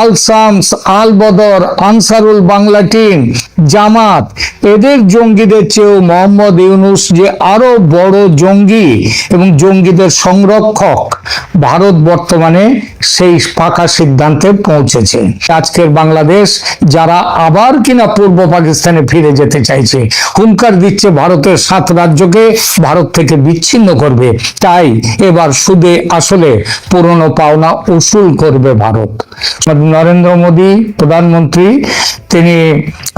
আল Shams Al Badr Ansarul Bangla team, Jamaat, এদের জঙ্গিদের চেয়েও মোহাম্মদ ইউনুস যে আরও বড় জঙ্গি এবং জঙ্গিদের সংরক্ষক ভারত বর্তমানে সেই পাকা সিদ্ধান্তে পৌঁছেছে। আজকের বাংলাদেশ যারা আবার কিনা পূর্ব পাকিস্তানে ফিরে যেতে চাইছে, হুঙ্কার দিচ্ছে ভারতের সাত রাজ্যকে, ভারত থেকে বিচ্ছিন্ন করবে। তাই এবার সুদে আসলে পুরনো পাওনা উসুল করবে ভারত। নরেন্দ্র মোদী প্রধানমন্ত্রী, তিনি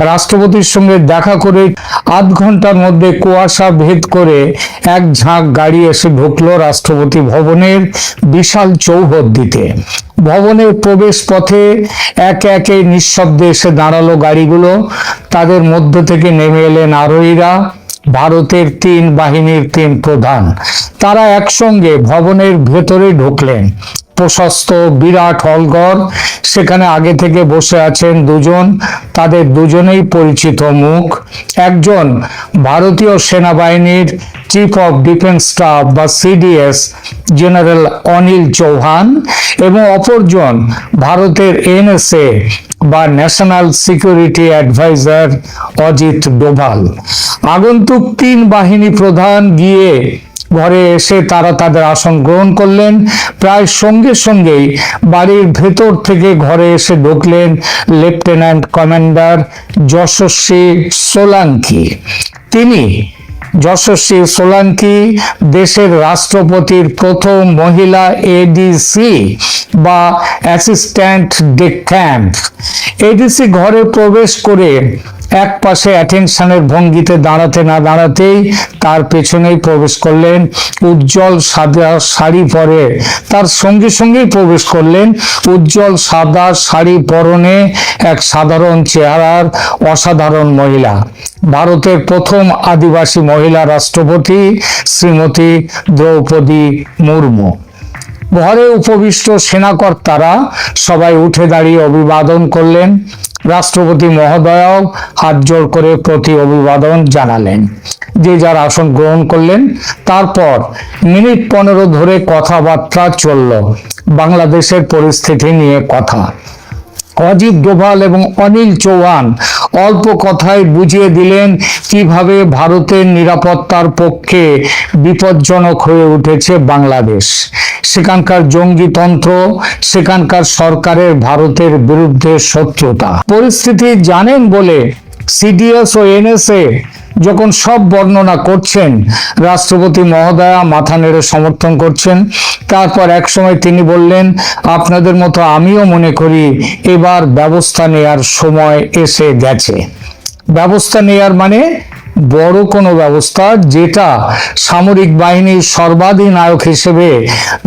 রাষ্ট্রপতির সঙ্গে দেখা করে আধ ঘণ্টার মধ্যে কুয়াশা ভেদ করে এক ঝাঁক গাড়ি এসে ঢুকলো রাষ্ট্রপতি ভবনের বিশাল চৌহদ্দিতে। ভবনের প্রবেশ পথে একে একে নিঃশব্দে এসে দাঁড়াল গাড়িগুলো। তাদের মধ্য থেকে নেমে এলেন আরোহীরা। ভারতের তিন বাহিনীর তিন প্রধান। তারা একসঙ্গে ভবনের ভেতরে ঢুকলেন। প্রশস্ত বিরাট হলঘর। সেখানে আগে থেকে বসে আছেন দুজন। তাদের দুজনেই পরিচিত মুখ। একজন ভারতীয় সেনাবাহিনীর চিফ অফ ডিফেন্স স্টাফ বা সিডিএস জেনারেল অনিল চৌহান এবং অপরজন ভারতের এনএসএ বা national security adviser Ajit Doval. আগন্তুক তিন বাহিনী প্রধান গিয়ে ঘরে এসে তারা তাদের আসন গ্রহণ করলেন। প্রায় সঙ্গে সঙ্গেই বাড়ির ভেতর থেকে ঘরে এসে ঢুকলেন লেফটেন্যান্ট কমান্ডার যশস্বী সোলাঙ্কি। তিনি যশস্বী সোলাঙ্কি দেশের রাষ্ট্রপতির প্রথম মহিলা এডিসি বা অ্যাসিস্ট্যান্ট ডেক্যাম্প। এডিসি ঘরে প্রবেশ করে এক পাশে অ্যাটেনশনের ভঙ্গিতে দাঁড়াতে না দাঁড়াতেই তার পেছনেই প্রবেশ করলেন উজ্জ্বল সাদা শাড়ি পরে। তার সঙ্গে সঙ্গেই প্রবেশ করলেন উজ্জ্বল সাদা শাড়ি পরনে এক সাধারণ চেহারার অসাধারণ মহিলা। ভারতের প্রথম আদিবাসী মহিলা রাষ্ট্রপতি শ্রীমতী দ্রৌপদী মুর্মু। ঘরে উপবিষ্ট সেনাকর্তারা সবাই উঠে দাঁড়িয়ে অভিবাদন করলেন। রাষ্ট্রপতি মহোদয়াও হাত জোর করে প্রতি অভিবাদন জানালেন। যে যার আসন গ্রহণ করলেন, তারপর মিনিট পনেরো ধরে কথাবার্তা চলল বাংলাদেশের পরিস্থিতি নিয়ে কথা। অজিত ডোভাল এবং অনিল চৌহান অল্প কথায় বুঝিয়ে দিলেন কীভাবে ভারতের নিরাপত্তার পক্ষে বিপজ্জনক হয়ে উঠেছে বাংলাদেশ। সেখানকার জঙ্গিতন্ত্র সেখানকার সরকারের ভারতের বিরুদ্ধে শত্রুতা। পরিস্থিতি জানেন বলে সিডিএস ও এনএসএ যখন সব বর্ণনা করছেন, রাষ্ট্রপতি মহোদয়া মাথা নেড়ে সমর্থন করছেন। তারপর একসময় তিনি বললেন, আপনাদের মতো আমিও মনে করি এবার ব্যবস্থা নেয়ার সময় এসে গেছে। ব্যবস্থা নেয়ার মানে বড় কোনো ব্যবস্থা, যেটা সামরিক বাহিনীর সর্বাধিনায়ক হিসেবে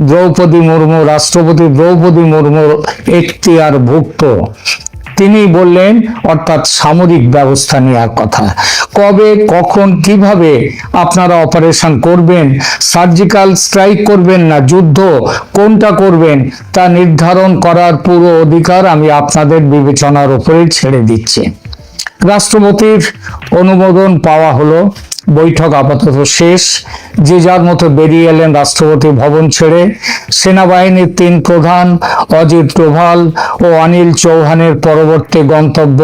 দ্রৌপদী মুর্মু, রাষ্ট্রপতি দ্রৌপদী মুর্মুর এখতিয়ার ভুক্ত তিনি বললেন, অর্থাৎ সামরিক ব্যবস্থা নেওয়ার কথা। কবে, কখন, কীভাবে আপনারা অপারেশন করবেন? সার্জিক্যাল স্ট্রাইক করবেন না, যুদ্ধ কোনটা করবেন? তা নির্ধারণ করার পুরো অধিকার আমি আপনাদের বিবেচনার উপরে ছেড়ে দিচ্ছি। রাষ্ট্রপতির অনুমোদন পাওয়া হলো। বৈঠক আপাতত শেষ। যে যার মতো বেরিয়ে এলেন রাষ্ট্রপতি ভবন ছেড়ে। সেনাবাহিনীর তিন প্রধান, অজিত ডোভাল ও অনিল চৌহানের পরবর্তী গন্তব্য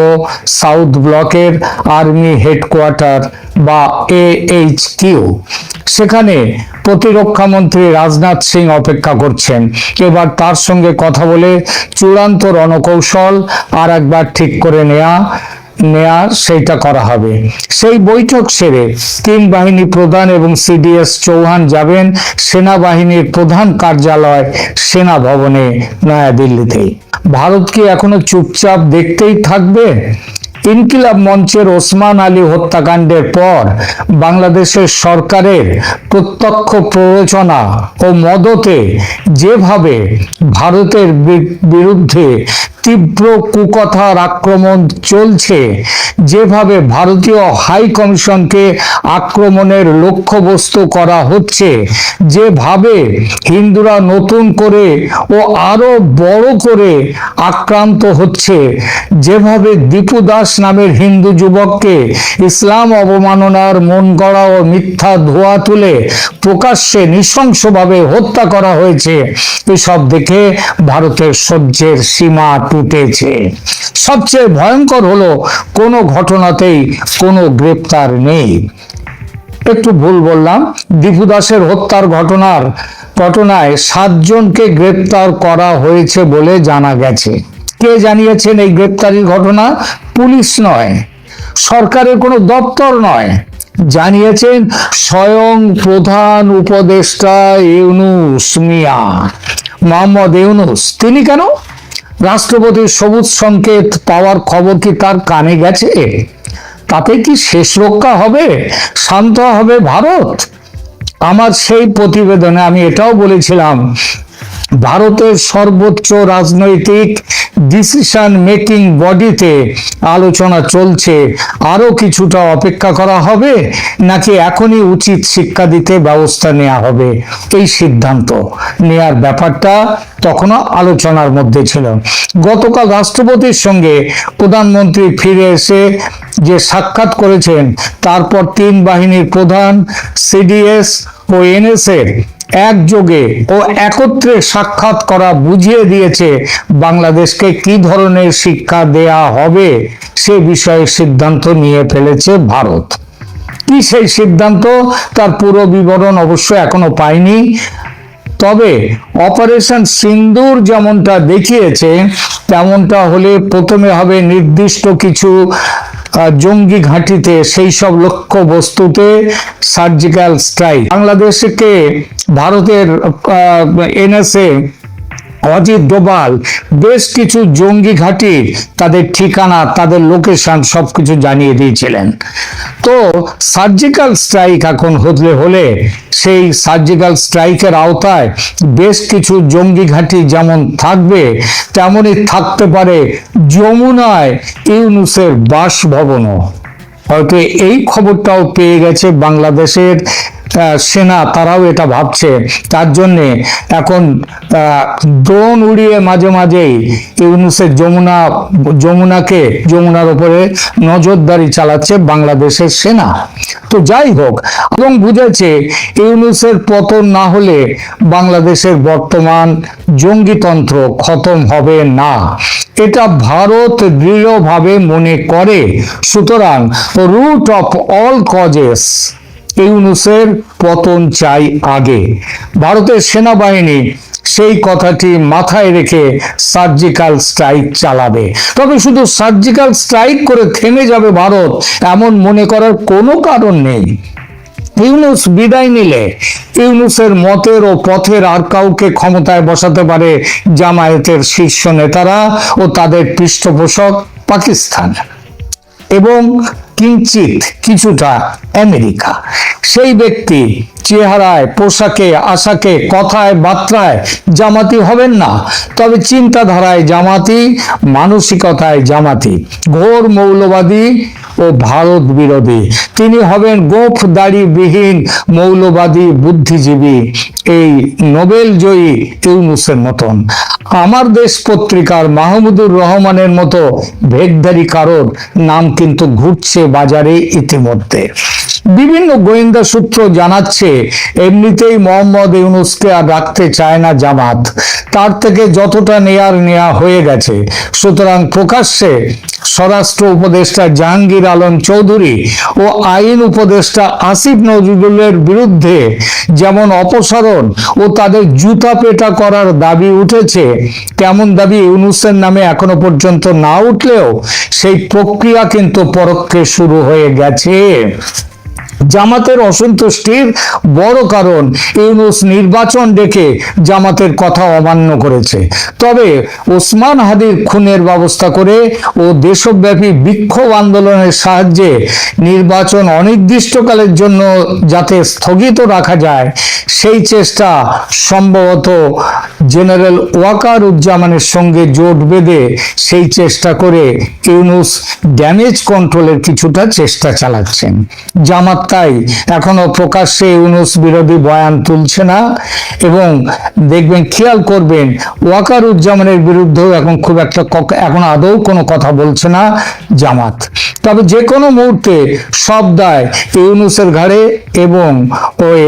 সাউথ ব্লকের আর্মি হেডকোয়ার্টার বা এইচ কিউ সেখানে প্রতিরক্ষা মন্ত্রী রাজনাথ সিং অপেক্ষা করছেন। এবার তার সঙ্গে কথা বলে চূড়ান্ত রণকৌশল আর একবার ঠিক করে নেওয়া নেয়া সেইটা করা হবে। সেই বৈঠক সেরে তিন বাহিনী প্রধান এবং সিডিএস চৌহান যাবেন সেনাবাহিনীর প্রধান কার্যালয় সেনা ভবনে নয়াদিল্লিতে। ভারত কি এখনও চুপচাপ দেখতেই থাকবে? ইনকিলাব মঞ্চের ওসমান আলী হত্যাকাণ্ডের পর বাংলাদেশের সরকারের প্রত্যক্ষ প্ররোচনা ও মদতে যেভাবে ভারতের বিরুদ্ধে তীব্র কুকথার আক্রমণ চলছে, যেভাবে ভারতীয় হাই কমিশনকে আক্রমণের লক্ষ্যবস্তু করা হচ্ছে, যেভাবে হিন্দুরা নতুন করে ও আরও বড় করে আক্রান্ত হচ্ছে, যেভাবে দীপু দাস নামের হিন্দু যুবককে ইসলাম অবমাননার মন গড়া ও মিথ্যা ধোয়া তুলে প্রকাশ্যে নৃশংসভাবে হত্যা করা হয়েছে। এসব দেখে ভারতের সহ্যের সীমা টুটেছে। সবচেয়ে ভয়ঙ্কর হলো, কোনো ঘটনাতেই কোনো গ্রেপ্তার নেই। একটু ভুল বললাম, দীপু দাসের হত্যার ঘটনার ঘটনায় সাতজনকে গ্রেপ্তার করা হয়েছে বলে জানা গেছে। কে জানিয়েছেন এই গ্রেপ্তারির ঘটনা? পুলিশ নয়, সরকারের কোনো দপ্তর নয়। জানিয়েছেন স্বয়ং প্রধান উপদেষ্টা ইউনুস মিয়া, মোহাম্মদ ইউনুস। তিনি কেন? রাষ্ট্রপতির সবুজ সংকেত পাওয়ার খবর কি তার কানে গেছে? তাতে কি শেষ রক্ষা হবে? শান্ত হবে ভারত? আমার সেই প্রতিবেদনে আমি এটাও বলেছিলাম, ভারতের সর্বোচ্চ রাজনৈতিক ডিসিশন মেকিং বডিতে আলোচনা চলছে। আরও কিছুটা অপেক্ষা করা হবে নাকি এখনই উচিত শিক্ষা দিতে ব্যবস্থা নেওয়া হবে? এই সিদ্ধান্ত নেয়ার ব্যাপারটা তখনও আলোচনার মধ্যে ছিল। গতকাল রাষ্ট্রপতির সঙ্গে প্রধানমন্ত্রী ফিরে এসে যে সাক্ষাৎ করেছেন, তারপর তিন বাহিনীর প্রধান সিডিএস ও এনএসএর একযোগে ও একত্রে সাক্ষাৎ করা বুঝিয়ে দিয়েছে বাংলাদেশকে কি ধরনের শিক্ষা দেয়া হবে সে বিষয়ে সিদ্ধান্ত নিয়ে ফেলেছে ভারত। কি সেই সিদ্ধান্ত? তার পুরো বিবরণ অবশ্য এখনও পাইনি। তবে অপারেশন সিন্দুর যেমনটা দেখিয়েছে, তেমনটা হলে প্রথমে হবে নির্দিষ্ট কিছু জঙ্গি ঘাঁটিতে সেই সব লক্ষ্য বস্তুতে সার্জিক্যাল স্ট্রাইক। বাংলাদেশকে ভারতের এনএসএ, অজিত ডোবাল বেশ কিছু জঙ্গি ঘাঁটি তাদের ঠিকানা, তাদের লোকেশন সবকিছু জানিয়ে দিয়েছিলেন। তো সার্জিক্যাল স্ট্রাইক এখন হলে হলে সেই সার্জিক্যাল স্ট্রাইকের আওতায় বেশ কিছু জঙ্গি ঘাঁটি যেমন থাকবে, তেমনই থাকতে পারে যমুনায় ইউনুসের বাসভবনও। হয়তো এই খবরটাও পেয়ে গেছে বাংলাদেশের সেনা, তারাও এটা ভাবছে। তার জন্যে এখন ড্রোন উড়িয়ে মাঝে মাঝেই ইউনুসের যমুনা, যমুনাকে, যমুনার ওপরে নজরদারি চালাচ্ছে বাংলাদেশের সেনা। তো যাই হোক, এবং বুঝেছে ইউনুসের পতন না হলে বাংলাদেশের বর্তমান জঙ্গিতন্ত্র খতম হবে না। এটা ভারত দৃঢ়ভাবে মনে করে। সুতরাং রুট অফ অল কজেস ইউনুসের পতন চাই আগে। ভারতের সেনাবাহিনী সেই কথাটি মাথায় রেখে সার্জিক্যাল স্ট্রাইক চালাবে। তবে শুধু সার্জিক্যাল স্ট্রাইক করে থেমে যাবে ভারত, এমন মনে করার কোনো কারণ নেই। ইউনুস বিদায় নিলে ইউনুসের মতের ও পথের আর কাউকে ক্ষমতায় বসাতে পারে জামায়াতের শীর্ষ নেতারা ও তাদের পৃষ্ঠপোষক পাকিস্তান। এবং কিঞ্চিত কিছুটা আমেরিকা। সেই ব্যক্তি চেহারায়, পোশাকে, আশাকে, কথায়, বার্তায় জামাতি হবেন না। তবে চিন্তাধারায় জামাতি, মানসিকতায় জামাতি। ঘোর মৌলবাদী ও ভারত বিরোধী। তিনি হবেন গোফ দাড়িবিহীন মৌলবাদী বুদ্ধিজীবী। এই নোবেল জয়ী ইউনুসের মতন। আমার দেশ পত্রিকার মাহমুদুর রহমানের মতো ভেগধারী কারোর নাম কিন্তু ঘুরছে বাজারে ইতিমধ্যে। বিভিন্ন গোয়েন্দা সূত্র জানাচ্ছে এমনিতেই মোহাম্মদ ইউনুসকে আর রাখতে চায় না জামাত। তার থেকে যতটা নেয়ার নেয়া হয়ে গেছে। সুতরাং প্রকাশ্যে স্বরাষ্ট্র উপদেষ্টা জাহাঙ্গীর আলম চৌধুরী ও আইন উপদেষ্টা আসিফ নজরুলের বিরুদ্ধে যেমন অপসারণ ও তাদের জুতা পেটা করার দাবি উঠেছে, তেমন দাবি ইউনুসের নামে এখনও পর্যন্ত না উঠলেও সেই প্রক্রিয়া কিন্তু পরোক্ষে শুরু হয়ে গেছে। জামাতের অসন্তুষ্টির বড় কারণ ইউনুস নির্বাচন ডেকে জামাতের কথা অমান্য করেছে। তবে ওসমান হাদির খুনের ব্যবস্থা করে ও দেশব্যাপী বিক্ষোভ আন্দোলনের সাহায্যে নির্বাচন অনির্দিষ্টকালের জন্য যাতে স্থগিত রাখা যায়, সেই চেষ্টা সম্ভবত জেনারেল ওয়াকার উজ্জামানের সঙ্গে জোট বেঁধে সেই চেষ্টা করে ইউনুস ড্যামেজ কন্ট্রোলের কিছুটা চেষ্টা চালাচ্ছেন। জামাত তাই এখনও প্রকাশ্যে ইউনুস বিরোধী বয়ান তুলছে না এবং দেখবেন খেয়াল করবেন ওয়াকার উজ্জামানের বিরুদ্ধেও এখন খুব একটা এখন আদৌ কোনো কথা বলছে না জামাত। তবে যে কোনো মুহূর্তে সব দায় ইউনুসের ঘাড়ে এবং ওই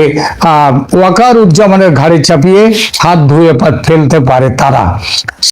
ওয়াকার উজ্জামানের ঘাড়ে চাপিয়ে হাত ধুয়ে ফেলতে পারে তারা।